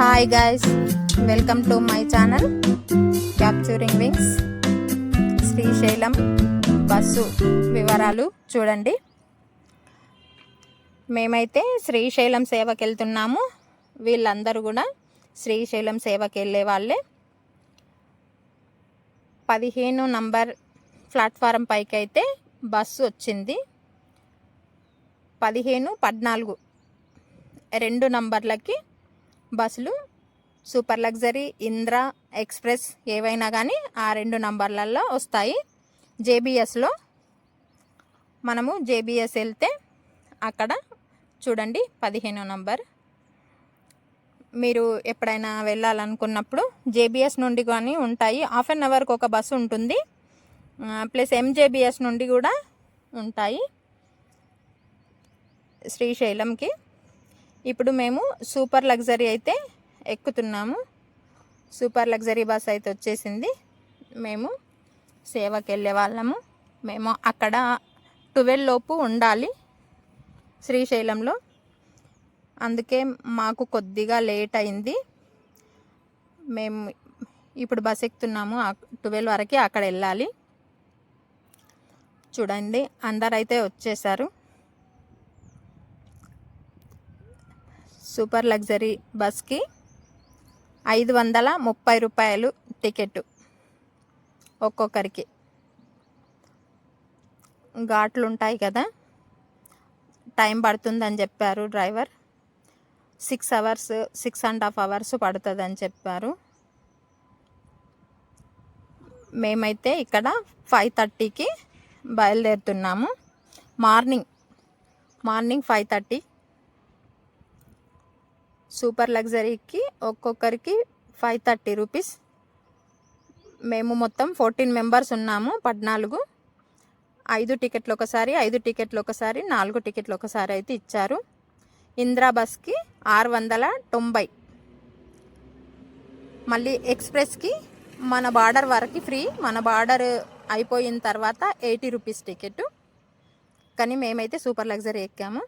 Hi guys welcome to my channel capturing wings Srisailam bus వివరాలు చూడండి. మేమైతే శ్రీశైలం సేవకి వెళ్తున్నాము వీళ్ళందరూ కూడా శ్రీశైలం సేవకి వెళ్ళే వాళ్ళే. పదిహేను నంబర్ ప్లాట్ఫారం పైకి అయితే బస్సు వచ్చింది. పదిహేను పద్నాలుగు రెండు నంబర్లకి బస్సులు సూపర్ లగ్జరీ ఇంద్ర ఎక్స్ప్రెస్ ఏవైనా కానీ ఆ రెండు నంబర్లలో వస్తాయి. జేబిఎస్లో మనము జేబిఎస్ వెళ్తే అక్కడ చూడండి పదిహేనో నంబర్. మీరు ఎప్పుడైనా వెళ్ళాలనుకున్నప్పుడు జేబిఎస్ నుండి కానీ ఉంటాయి. హాఫ్ అన్ అవర్కి ఒక బస్సు ఉంటుంది. ప్లస్ ఎంజేబిఎస్ నుండి కూడా ఉంటాయి. శ్రీశైలంకి ఇప్పుడు మేము సూపర్ లగ్జరీ అయితే ఎక్కుతున్నాము. సూపర్ లగ్జరీ బస్ అయితే వచ్చేసింది. మేము సేవకి వెళ్ళే వాళ్ళము. మేము అక్కడ ట్వెల్వ్ లోపు ఉండాలి శ్రీశైలంలో. అందుకే మాకు కొద్దిగా లేట్ అయింది. మేము ఇప్పుడు బస్ ఎక్కుతున్నాము. ట్వెల్వ్ వరకు అక్కడ వెళ్ళాలి. చూడండి అందరైతే వచ్చేసారు. సూపర్ లగ్జరీ బస్కి ఐదు వందల ముప్పై రూపాయలు టికెట్ ఒక్కొక్కరికి. ఘాట్లు ఉంటాయి కదా? టైం పడుతుందని చెప్పారు driver. Six hours six and half hours పడుతుందని చెప్పారు. మేమైతే ఇక్కడ ఫైవ్ థర్టీకి బయలుదేరుతున్నాము. Morning morning five thirty super లగ్జరీకి ఒక్కొక్కరికి ఫైవ్ థర్టీ రూపీస్. మేము మొత్తం ఫోర్టీన్ మెంబర్స్ ఉన్నాము పద్నాలుగు. ఐదు టికెట్లు ఒకసారి ఐదు టికెట్లు ఒకసారి నాలుగు టికెట్లు ఒకసారి అయితే ఇచ్చారు. ఇందిరా బస్కి ఆరు వందల తొంభై. మళ్ళీ ఎక్స్ప్రెస్కి మన బార్డర్ వరకు ఫ్రీ మన బార్డర్ అయిపోయిన తర్వాత ఎయిటీ రూపీస్ టికెట్. కానీ మేమైతే సూపర్ లగ్జరీ ఎక్కాము.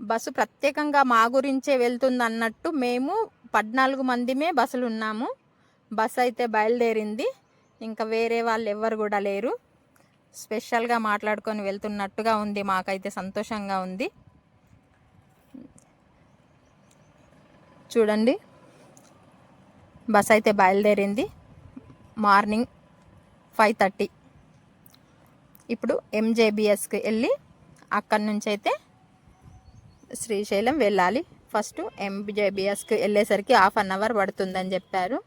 బస్సు ప్రత్యేకంగా మా గురించే వెళ్తుంది అన్నట్టు మేము పద్నాలుగు మందిమే బస్సులు ఉన్నాము బస్సు అయితే బయలుదేరింది. ఇంకా వేరే వాళ్ళు ఎవ్వరు కూడా లేరు. స్పెషల్గా మాట్లాడుకొని వెళ్తున్నట్టుగా ఉంది. మాకైతే సంతోషంగా ఉంది. చూడండి. బస్ అయితే బయలుదేరింది. Morning five thirty. ఇప్పుడు ఎంజేబిఎస్కి వెళ్ళి అక్కడి నుంచి అయితే శ్రీశైలం వెళ్ళాలి. ఫస్ట్ ఎంజేబిఎస్కి వెళ్ళేసరికి హాఫ్ అన్ అవర్ పడుతుందని చెప్పారు.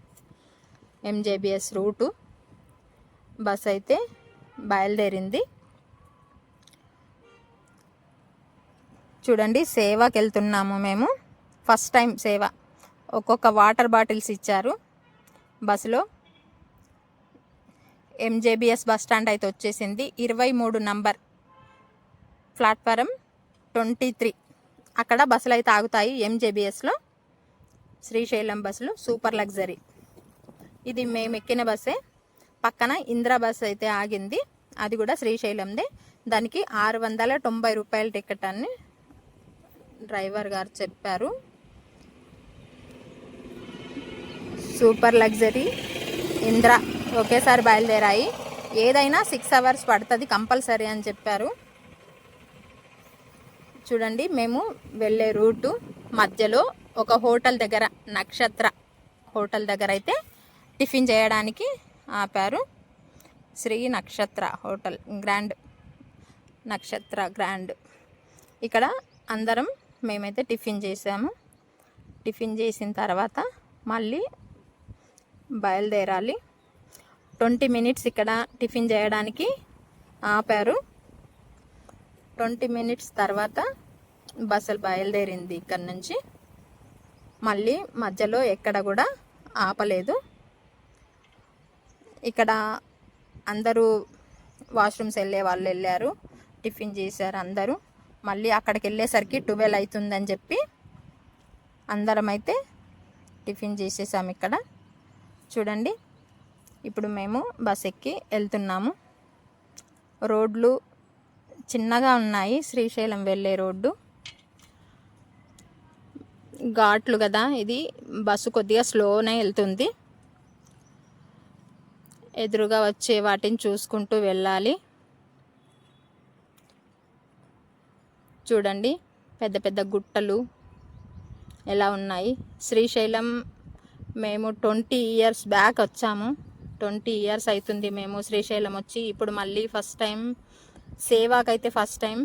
ఎంజేబిఎస్ రూటు. బస్ అయితే బయలుదేరింది. చూడండి సేవకి వెళ్తున్నాము మేము. ఫస్ట్ టైం సేవ. ఒక్కొక్క వాటర్ బాటిల్స్ ఇచ్చారు. బస్సులో ఎంజేబిఎస్ బస్ స్టాండ్ అయితే వచ్చేసింది. ఇరవై మూడు నంబర్ ప్లాట్ఫారం ట్వంటీ త్రీ. అక్కడ బస్సులు అయితే ఆగుతాయి ఎంజేబిఎస్లో శ్రీశైలం బస్సులు సూపర్ లగ్జరీ. ఇది మేము ఎక్కిన బస్సే. పక్కన ఇందిరా బస్ అయితే ఆగింది. అది కూడా శ్రీశైలందే. దానికి ఆరు వందల తొంభై రూపాయల టికెట్ అని డ్రైవర్ గారు చెప్పారు. Super luxury. ఇంద్ర ఒకేసారి బయలుదేరాయి. ఏదైనా సిక్స్ అవర్స్ పడుతుంది కంపల్సరీ అని చెప్పారు. చూడండి మేము వెళ్ళే రూటు మధ్యలో ఒక హోటల్ దగ్గర నక్షత్ర హోటల్ దగ్గర అయితే టిఫిన్ చేయడానికి ఆపారు. శ్రీ నక్షత్ర హోటల్ గ్రాండ్ నక్షత్ర గ్రాండ్. ఇక్కడ అందరం మేమైతే టిఫిన్ చేసాము. టిఫిన్ చేసిన తర్వాత మళ్ళీ బయలుదేరాలి. ట్వంటీ మినిట్స్ ఇక్కడ టిఫిన్ చేయడానికి ఆపారు. ట్వంటీ మినిట్స్ తర్వాత బస్సులు బయలుదేరింది ఇక్కడ నుంచి. మళ్ళీ మధ్యలో ఎక్కడ కూడా ఆపలేదు. ఇక్కడ అందరూ వాష్రూమ్స్ వెళ్ళే వాళ్ళు వెళ్ళారు టిఫిన్ చేశారు అందరూ. మళ్ళీ అక్కడికి వెళ్ళేసరికి ట్వెల్వ్ అవుతుందని చెప్పి అందరం అయితే టిఫిన్ చేసేసాము ఇక్కడ. చూడండి ఇప్పుడు మేము బస్ ఎక్కి వెళ్తున్నాము. రోడ్లు చిన్నగా ఉన్నాయి శ్రీశైలం వెళ్ళే రోడ్డు. ఘాట్లు కదా ఇది బస్సు కొద్దిగా స్లోనే వెళ్తుంది. ఎదురుగా వచ్చే వాటిని చూసుకుంటూ వెళ్ళాలి. చూడండి పెద్ద పెద్ద గుట్టలు ఎలా ఉన్నాయి. శ్రీశైలం మేము ట్వంటీ ఇయర్స్ బ్యాక్ వచ్చాము. ట్వంటీ ఇయర్స్ అవుతుంది మేము శ్రీశైలం వచ్చి. ఇప్పుడు మళ్ళీ ఫస్ట్ టైం సేవాకైతే ఫస్ట్ టైం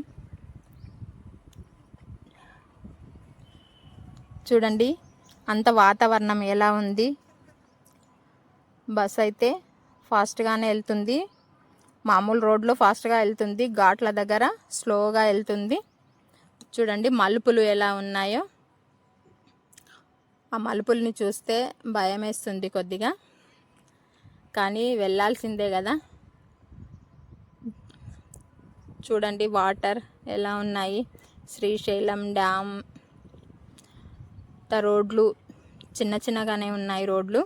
చూడండి అంత వాతావరణం ఎలా ఉంది? బస్ అయితే ఫాస్ట్గానే వెళ్తుంది. మామూలు రోడ్లో ఫాస్ట్గా వెళ్తుంది. ఘాట్ల దగ్గర స్లోగా వెళ్తుంది. చూడండి మలుపులు ఎలా ఉన్నాయో. ఆ మలుపుల్ని చూస్తే భయం వేస్తుంది కొద్దిగా. కానీ వెళ్ళాల్సిందే కదా. చూడండి వాటర్ ఎలా ఉన్నాయి? శ్రీశైలం డ్యామ్ కొత్త రోడ్లు చిన్న చిన్నగానే ఉన్నాయి రోడ్లు.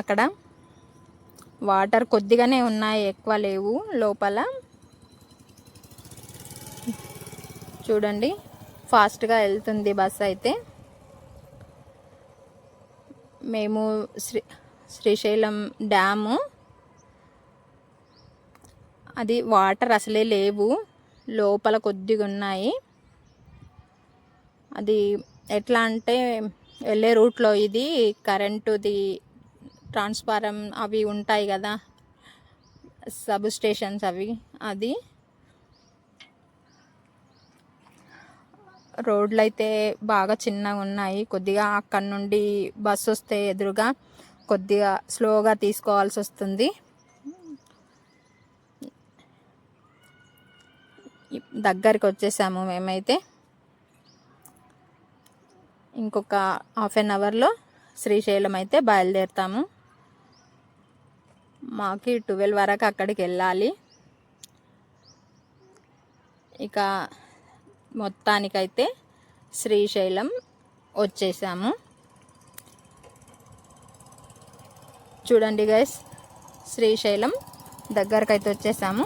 అక్కడ వాటర్ కొద్దిగానే ఉన్నాయి ఎక్కువ లేవు లోపల. చూడండి ఫాస్ట్గా వెళ్తుంది బస్ అయితే. మేము శ్రీ శ్రీశైలం డ్యాము. అది వాటర్ అసలే లేవు లోపల కొద్దిగా ఉన్నాయి అది ఎట్లా అంటే వెళ్ళే రూట్లో ఇది కరెంటుది ట్రాన్స్ఫారం అవి ఉంటాయి కదా సబ్ స్టేషన్స్ అవి అది. రోడ్లు అయితే బాగా చిన్నగా ఉన్నాయి. కొద్దిగా అక్కడ నుండి బస్సు వస్తే ఎదురుగా కొద్దిగా స్లోగా తీసుకోవాల్సి వస్తుంది. దగ్గరికి వచ్చేసాము మేమైతే. ఇంకొక హాఫ్ అన్ అవర్లో శ్రీశైలం అయితే బయలుదేరుతాము. మాకు ట్వెల్వ్ వరకు అక్కడికి వెళ్ళాలి. ఇక మొత్తానికైతే శ్రీశైలం వచ్చేసాము. చూడండి గైస్ శ్రీశైలం దగ్గరకైతే వచ్చేసాము.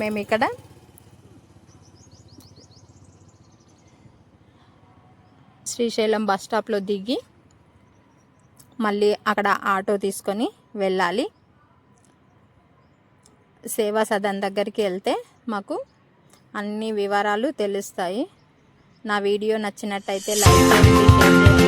మేము ఇక్కడ శ్రీశైలం బస్ స్టాప్లో దిగి మళ్ళీ అక్కడ ఆటో తీసుకొని వెళ్ళాలి. సేవా సదన్ దగ్గరికి వెళ్తే మాకు అన్ని వివరాలు తెలుస్తాయి. నా వీడియో నచ్చినట్టయితే లైక్ చేయండి